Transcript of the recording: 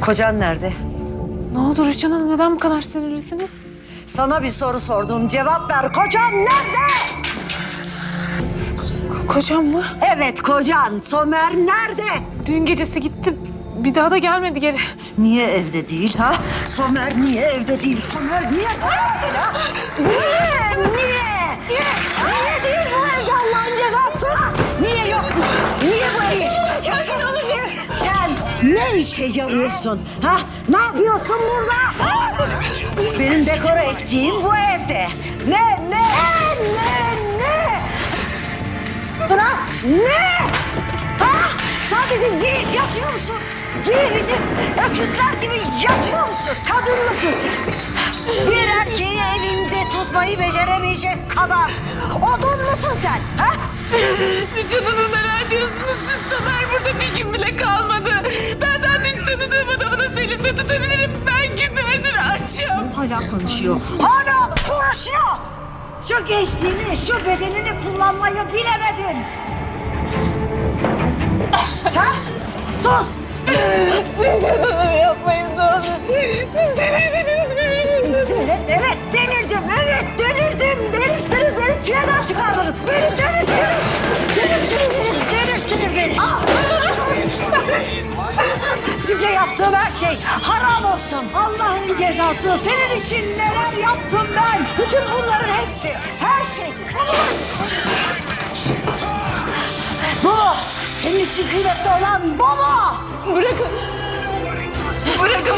Kocan nerede? Ne oldu Rüçhan Hanım neden bu kadar sinirlisiniz? Sana bir soru sordum. Cevap ver. Kocan nerede? Ko- kocam mı? Evet kocan. Somer nerede? Dün gecesi gitti. Bir daha da gelmedi geri. Niye evde değil ha? Somer niye evde değil? Somer niye evde değil ha? Niye? Niye? Niye değil bu evde Allah'ın cezası? Niye yok? Niye bu ev? Sen ne işe yarıyorsun? Ha? Ne yapıyorsun burada? Benim dekore ettiğim bu evde. Ne? Ne? Ne? Ne? Bırak. Ne? Ha? Sadece giyip yatıyor musun? Giy bizim öküzler gibi yatıyor musun? Kadın mısın sen? Bir erkeği evinde tutmayı beceremeyecek kadar odun musun sen? Ha? Hanım neler diyorsunuz siz? Somer açım. Hala konuşuyor. Hala konuşuyor. Şu gençliğini, şu bedenini kullanmayı bilemedin. Ha? Sus! Hanım yapmayın ne olur. Siz delirdiniz Rüçhan Evet, evet delirdim. Evet delirdim. Delirttiniz beni çileden çıkardınız. Beni delirttiniz. Delirttiniz, delirttiniz beni. Ah! Size yaptığım her şey haram olsun. Allah'ın cezası. Senin için neler yaptım ben. Bütün bunların hepsi, her şey. Bu mu? Senin için kıymetli olan bu mu? Bırakın. Bırakın